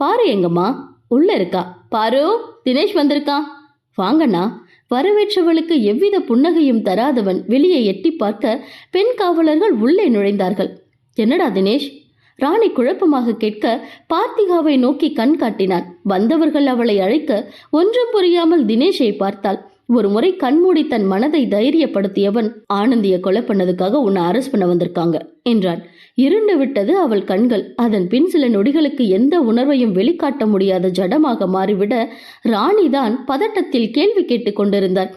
பாரு எங்கம்மா உள்ள இருக்கா. பாரு தினேஷ் வந்திருக்கான் வாங்கண்ணா வரவேற்றவளுக்கு எவ்வித புன்னகையும் தராதவன் வெளியே எட்டி பார்க்க பெண் காவலர்கள் உள்ளே நுழைந்தார்கள். என்னடா தினேஷ்? ராணி குழப்பமாக கேட்க பார்த்திகாவை நோக்கி கண் காட்டினான். வந்தவர்கள் அவளை அழைக்க ஒன்றும் புரியாமல் தினேஷை பார்த்தாள். ஒரு முறை கண்மூடி தன் மனதை தைரியப்படுத்தியவன் ஆனந்திய கொலை பண்ணதுக்காக உன்னை அரஸ்ட் பண்ண வந்திருக்காங்க என்றான். இருண்டு விட்டது அவள் கண்கள். அதன் பின் சில நொடிகளுக்கு எந்த உணர்வையும் வெளிக்காட்ட முடியாத ஜடமாக மாறிவிட ராணிதான் பதட்டத்தில் கேள்வி கேட்டுக் கொண்டிருந்தார்.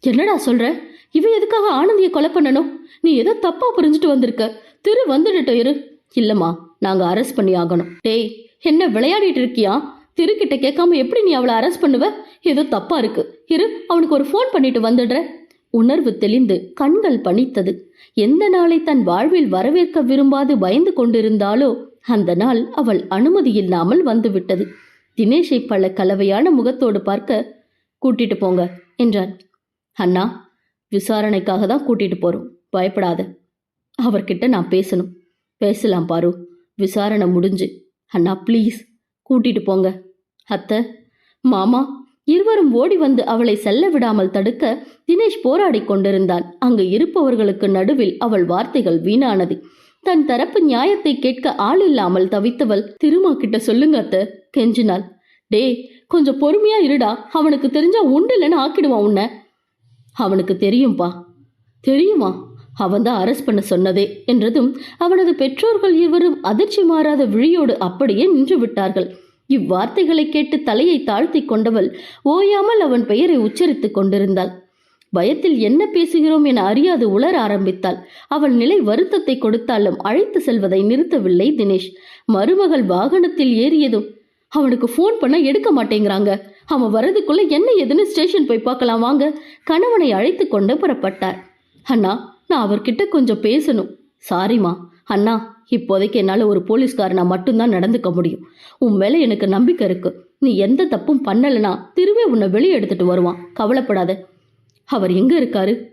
என்னடா சொல்ற? இவ எதுக்காக ஆனந்திய கொலை பண்ணணும்? நீ ஏதோ தப்பா புரிஞ்சுட்டு வந்திருக்க. திரு வந்துடுட்ட இரு. இல்லம்மா நாங்க அரெஸ்ட் பண்ணி ஆகணும். டேய் என்ன விளையாடிட்டு இருக்கியா? திருக்கிட்ட கேட்காம எப்படி நீ அவளை அரெஸ்ட் பண்ணுவ? ஏதோ தப்பா இருக்கு. இரு அவனுக்கு ஒரு ஃபோன் பண்ணிட்டு வந்துடுற உணர்வு தெளிந்து கண்கள் பணித்தது. எந்த நாளை தன் வாழ்வில் வரவேற்க விரும்பாது பயந்து கொண்டிருந்தாலோ அந்த நாள் அவள் அனுமதி இல்லாமல் வந்துவிட்டது. தினேஷை பல கலவையான முகத்தோடு பார்க்க கூட்டிட்டு போங்க என்றான். அண்ணா விசாரணைக்காக தான் கூட்டிட்டு போறோம். பயப்படாத. அவர்கிட்ட நான் பேசணும். பேசலாம் பாரு. விசாரணை முடிஞ்சு. அண்ணா ப்ளீஸ். கூட்டிட்டு போங்க. அத்தை மாமா இருவரும் ஓடி வந்து அவளை செல்ல விடாமல் தடுக்க தினேஷ் போராடிக் கொண்டிருந்தான். அங்கு இருப்பவர்களுக்கு நடுவில் அவள் வார்த்தைகள் வீணானது. தன் தரப்பு நியாயத்தை கேட்க ஆள் இல்லாமல் தவித்தவள் திருமா கிட்ட சொல்லுங்க அத்தை கெஞ்சினாள். டேய் கொஞ்சம் பொறுமையா இருடா. அவனுக்கு தெரிஞ்சா உண்டு இல்லைன்னு ஆக்கிடுவான் உன்னை. அவனுக்கு தெரியும்பா. தெரியுமா? அவன்தான் அரெஸ்ட் பண்ண சொன்னதே என்றதும் அவனது பெற்றோர்கள் இருவரும் அதிர்ச்சி மாறாத விழியோடு அப்படியே நின்று விட்டார்கள். இவ்வார்த்தைகளை கேட்டு தலையை தாழ்த்தி கொண்டவள் ஓயாமல் அவன் பெயரை உச்சரித்துக் கொண்டிருந்தாள். பயத்தில் என்ன பேசுகிறோம் என அறியாது உளர ஆரம்பித்தாள். அவள் நிலை வருத்தத்தை கொடுத்தாலும் அழைத்து செல்வதை நிறுத்தவில்லை தினேஷ். மருமகள் வாகனத்தில் ஏறியதும் அவனுக்கு ஃபோன் பண்ண எடுக்க மாட்டேங்கிறாங்க. அவன் வரதுக்குள்ள என்ன ஏதுன்னு ஸ்டேஷன் போய் பார்க்கலாம் வாங்க. கணவனை அழைத்து கொண்டு புறப்பட்டார். அண்ணா நான் அவர்கிட்ட கொஞ்சம் பேசணும். சாரிம்மா அண்ணா இப்போதைக்கு என்னால் ஒரு போலீஸ்காரனா மட்டும்தான் நடந்துக்க முடியும். உன் மேலே எனக்கு நம்பிக்கை இருக்கு. நீ எந்த தப்பும் பண்ணலைன்னா திரும்பி உன்னை வெளியே எடுத்துட்டு வருவான். கவலைப்படாத. அவர் எங்க இருக்காரு?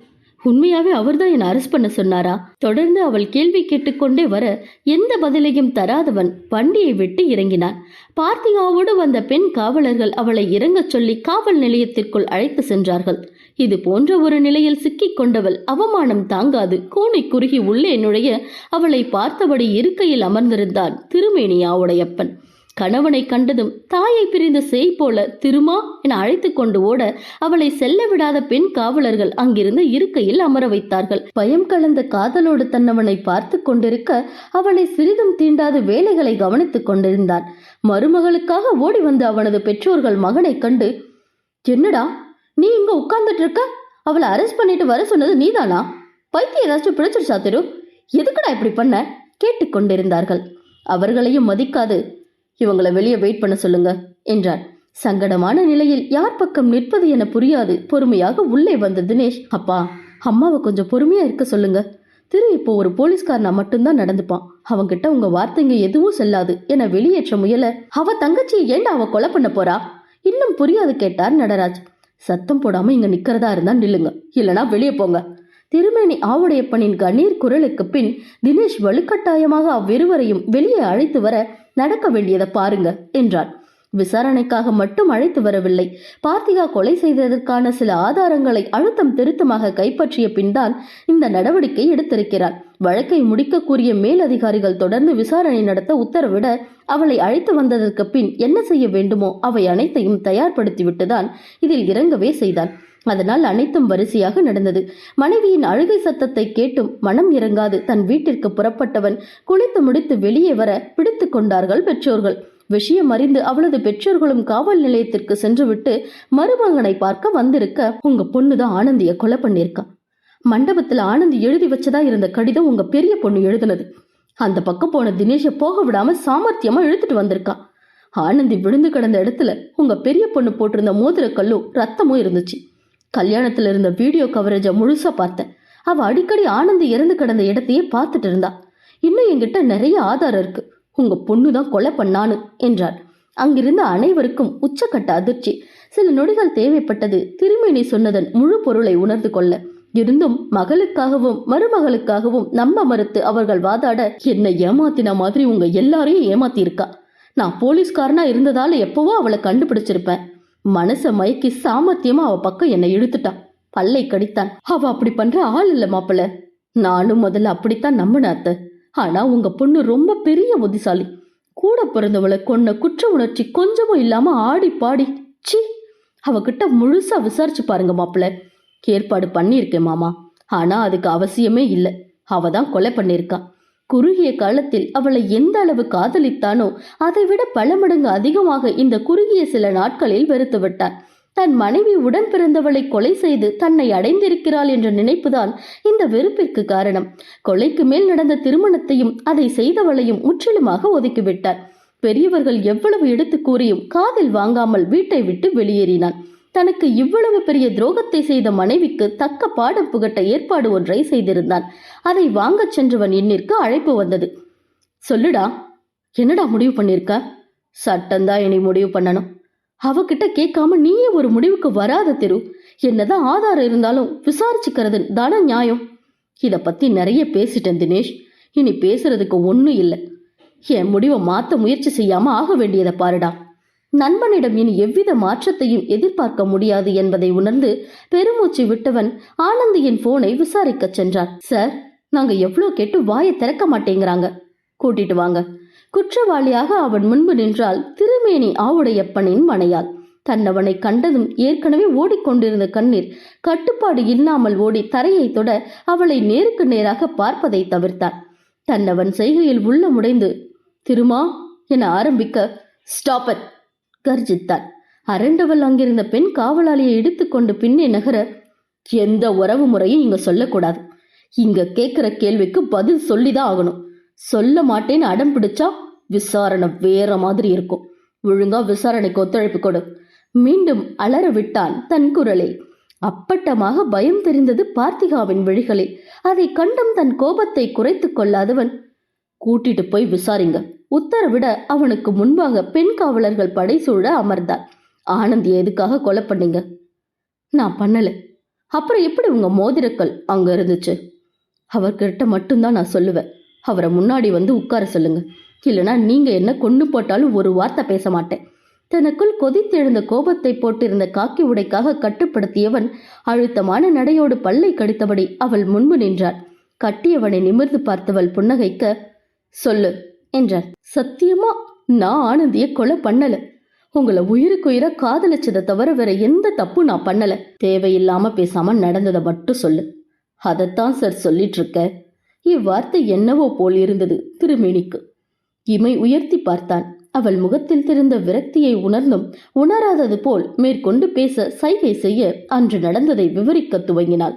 உண்மையாவே அவர்தான் என்னை அரெஸ்ட் பண்ண சொன்னாரா? தொடர்ந்து அவள் கேள்வி கேட்டுக்கொண்டே வர எந்த பதிலையும் தராதவன் வண்டியை விட்டு இறங்கினான். பார்த்திகாவோடு வந்த பெண் காவலர்கள் அவளை இறங்கச் சொல்லி காவல் நிலையத்திற்குள் அழைத்து சென்றார்கள். இது போன்ற ஒரு நிலையில் சிக்கிக் கொண்டவள் அவமானம் தாங்காது. கூனை குறுகி உள்ளே நுழைய அவளை பார்த்தபடி இருக்கையில் அமர்ந்திருந்தான் திருமேனியாவுடையப்பன் கணவனை கண்டதும் தாயை பிரிந்த செய் போல திருமா என அழைத்து கொண்டு ஓட அவளை செல்ல விடாத பெண் காவலர்கள் அங்கிருந்து இருக்கையில் அமர வைத்தார்கள். பயம் கலந்த காதலோடு தன்னவனை பார்த்து கொண்டிருக்க அவளை சிறிதும் தீண்டாத வேலைகளை கவனித்துக் கொண்டிருந்தான். மருமகளுக்காக ஓடி வந்த அவனது பெற்றோர்கள் மகனை கண்டு என்னடா நீ இங்க உட்கார்ந்துட்டு இருக்க? அவளை அரெஸ்ட் பண்ணிட்டு வர சொன்னது நீதானா? பைத்தியம் ஏதாச்சும் பிடிச்சிருச்சா திரு? எதுக்குடா இப்படி பண்ண? கேட்டுக்கொண்டிருந்தார்கள். அவர்களையும் மதிக்காது. இவங்களை வெளியே வெயிட் பண்ண சொல்லுங்க என்றார். சங்கடமான நிலையில் யார் பக்கம் நிற்பது என புரியாது. பொறுமையாக உள்ளே வந்த தினேஷ் அப்பா அம்மாவை கொஞ்சம் பொறுமையா இருக்க சொல்லுங்க. திரு இப்போ ஒரு போலீஸ்காரனா மட்டும்தான் நடந்துப்பான். அவன்கிட்ட உங்க வார்த்தைங்க எதுவும் செல்லாது. என வெளியேற்ற முயல அவ தங்கச்சியை ஏண்டா அவ கொலை பண்ண போறா? இன்னும் புரியாது கேட்டார் நடராஜ். சத்தம் போடாம இங்க நிக்கிறதா இருந்தா நில்லுங்க. இல்லனா வெளியே போங்க. திருமேனி ஆவுடையப்பனின் கண்ணீர் குரலுக்கு பின் தினேஷ் வலுக்கட்டாயமாக அவ்விருவரையும் வெளியே அழைத்து வர நடக்க வேண்டியதை பாருங்க என்றார் விசாரணைக்காக மட்டும் அழைத்து வரவில்லை. பார்த்திகா கொலை செய்ததற்கான சில ஆதாரங்களை அழுத்தம் திருத்தமாக கைப்பற்றிய பின்தான் இந்த நடவடிக்கை எடுத்திருக்கிறார். வழக்கை முடிக்க கூறிய மேலதிகாரிகள் தொடர்ந்து விசாரணை நடத்த உத்தரவிட அவளை அழைத்து வந்ததற்கு பின் என்ன செய்ய வேண்டுமோ அவை அனைத்தையும் தயார்படுத்திவிட்டுதான் இதில் இறங்கவே செய்தான். அதனால் அனைத்தும் வரிசையாக நடந்தது. மனைவியின் அழுகை சத்தத்தை கேட்டும் மனம் இறங்காது. தன் வீட்டிற்கு புறப்பட்டவன் குளித்து முடித்து வெளியே வர பிடித்து கொண்டார்கள் பெற்றோர்கள். விஷயம் அறிந்து அவளது பெற்றோர்களும் காவல் நிலையத்திற்கு சென்றுவிட்டு மருமகனை பார்க்க வந்திருக்க உங்க பொண்ணுதான் ஆனந்திய கொலை பண்ணியிருக்கான் மண்டபத்தில் ஆனந்தி எழுதி வச்சதா இருந்த கடிதம் உங்க பெரிய பொண்ணு எழுதுனது. அந்த பக்கம் போன தினேஷை போக விடாம சாமர்த்தியமா இழுத்துட்டு வந்திருக்கான். ஆனந்தி விழுந்து கிடந்த இடத்துல உங்க பெரிய பொண்ணு போட்டிருந்த மோதிர கல்லும் ரத்தமும் இருந்துச்சு. கல்யாணத்துல இருந்த வீடியோ கவரேஜை முழுசா பார்த்தேன். அவ அடிக்கடி ஆனந்தி இறந்து கிடந்த இடத்தையே பார்த்துட்டு இருந்தா. இன்னும் என்கிட்ட நிறைய ஆதாரம் இருக்கு. உங்க பொண்ணு தான் கொலை பண்ணான்னு என்றார் அங்கிருந்த அனைவருக்கும் உச்சக்கட்ட அதிர்ச்சி. சில நொடிகள் தேவைப்பட்டது. திருமேனி சொன்னதன் முழு பொருளை உணர்ந்து கொள்ள இருந்தும் மகளுக்காகவும் மருமகளுக்காகவும் நம்ப மறுத்து அவர்கள் வாதாட என்னை ஏமாத்தின மாதிரி உங்க எல்லாரையும் ஏமாத்தி இருக்கா நான் போலீஸ்காரனா இருந்ததால எப்பவோ அவளை கண்டுபிடிச்சிருப்பேன். மனச மயக்கி சாமர்த்தியமா அவ பக்கம் என்னை இழுத்துட்டான் பல்லை கடித்தான். அவ அப்படி பண்ற ஆள் இல்ல மாப்பிள்ள. நானும் முதல்ல அப்படித்தான் நம்பின அத்தை. ஆனா உங்க பொண்ணு ரொம்ப பெரிய புத்திசாலி. கூட பிறந்தவளை கொன்ன குற்ற உணர்ச்சி கொஞ்சமும் இல்லாம ஆடி பாடி சி அவகிட்ட முழுசா விசாரிச்சு பாருங்க மாப்பிள்ள. ஏற்பாடு பண்ணியிருக்கேன் மாமா. ஆனா அதுக்கு அவசியமே இல்லை. அவ தான் கொலை பண்ணியிருக்கா குறுகிய காலத்தில் அவளை எந்த அளவு காதலித்தானோ அதைவிட பல மடங்கு அதிகமாக இந்த குறுகிய சில நாட்களில் வெறுத்து விட்டான். தன் மனைவி உடன் பிறந்தவளை கொலை செய்து தன்னை அடைந்திருக்கிறாள் என்ற நினைப்புதான் இந்த வெறுப்பிற்கு காரணம். கொலைக்கு மேல் நடந்த திருமணத்தையும் அதை செய்தவளையும் முற்றிலுமாக ஒதுக்கிவிட்டார் பெரியவர்கள் எவ்வளவு எடுத்து கூறியும் காதில் வாங்காமல் வீட்டை விட்டு வெளியேறினான். தனக்கு இவ்வளவு பெரிய துரோகத்தை செய்த மனைவிக்கு தக்க பாடம் புகட்ட ஏற்பாடு ஒன்றை செய்திருந்தான். அதை வாங்கச் சென்றவன் எண்ணிற்கு அழைப்பு வந்தது. சொல்லுடா என்னடா முடிவு பண்ணிருக்க? சட்டம்தான் இனி முடிவு பண்ணணும். அவகிட்ட கேட்காம நீயே ஒரு முடிவுக்கு வராத திரு. என்னதான் ஆதாரம் இருந்தாலும் விசாரிச்சுக்கிறது தான நியாயம். இத பத்தி நிறைய பேசிட்டேன் தினேஷ். இனி பேசுறதுக்கு ஒன்றும் இல்லை. என் முடிவை மாத்த முயற்சி செய்யாம ஆக வேண்டியதை பாருடா. நண்பனிடம் இனி எவ்வித மாற்றத்தையும் எதிர்பார்க்க முடியாது என்பதை உணர்ந்து பெருமூச்சு விட்டவன் ஆனந்தியின் போனை விசாரிக்கச் சென்றான். சார் நாங்க எவ்வளோ கேட்டு வாயை திறக்க மாட்டேங்கிறாங்க. கூட்டிட்டு வாங்க. குற்றவாளியாக அவன் முன்பு நின்றால் திருமேனி ஆவுடையப்பனின் மனையாள். தன்னவனை கண்டதும் ஏற்கனவே ஓடிக்கொண்டிருந்த கண்ணீர் கட்டுப்பாடு இல்லாமல் ஓடி தரையை தொட அவளை நேருக்கு நேராக பார்ப்பதை தவிர்த்தான். தன்னவன் செய்கையில் உள்ள முடைந்து திருமா என ஆரம்பிக்க ஸ்டாப் it அரண்டவள் அங்கிருந்த பெண் காவலாளியை எடுத்துக்கொண்டு பின்னே நகர எந்த உறவு முறையும் இங்க சொல்லக்கூடாது. இங்க கேட்கிற கேள்விக்கு பதில் சொல்லிதான் ஆகணும். சொல்ல மாட்டேன்னு அடம் பிடிச்சா விசாரணை வேற மாதிரி இருக்கும். ஒழுங்கா விசாரணைக்கு ஒத்துழைப்பு கொடு. மீண்டும் அலற விட்டான் தன் குரலை. அப்பட்டமாக பயம் தெரிந்தது பார்த்திகாவின் விழிகளில். அதை கண்டும் தன் கோபத்தை குறைத்து கொள்ளாதவன் கூட்டிட்டு போய் விசாரிங்க. உத்தரவிட அவனுக்கு முன்பாக பெண் காவலர்கள் படை சூழ அமர்ந்தார் ஆனந்தி எதுக்காக கொலை பண்ணீங்க? நான் பண்ணல. அப்புறம் எப்படி உங்க மோதிரக்கல் அங்க இருந்துச்சு? அவர்கிட்ட மட்டும்தான் நான் சொல்லுவேன். அவரை முன்னாடி வந்து உட்கார சொல்லுங்க. இல்லைனா நீங்க என்ன கொண்டு போட்டாலும் ஒரு வார்த்தை பேச மாட்டேன். தனக்குள் கொதித்தெழுந்த கோபத்தை போட்டிருந்த காக்கி உடைக்காக கட்டுப்படுத்தியவன் அழுத்தமான நடையோடு பல்லை கடித்தபடி அவள் முன்பு நின்றாள். கட்டியவனை நிமிர்ந்து பார்த்தவள் புன்னகைக்க சொல்லு என்றார். சத்தியமா? நான் ஆனந்திய கொலை பண்ணல. உங்களை உயிருக்குயிர காதலிச்சதை தவிர வேற எந்த தப்பு நான் பண்ணல. தேவையில்லாம பேசாம நடந்ததை மட்டும் சொல்லு. அதைத்தான் சார் சொல்லிட்டு இருக்க இவ்வார்த்தை என்னவோ போல் இருந்தது திருமேனிக்கு. இமை உயர்த்தி பார்த்தான். அவள் முகத்தில் திருந்த விரக்தியை உணர்ந்தும் உணராதது போல் மேற்கொண்டு பேச சைகை செய்ய அன்று நடந்ததை விவரிக்க துவங்கினாள்.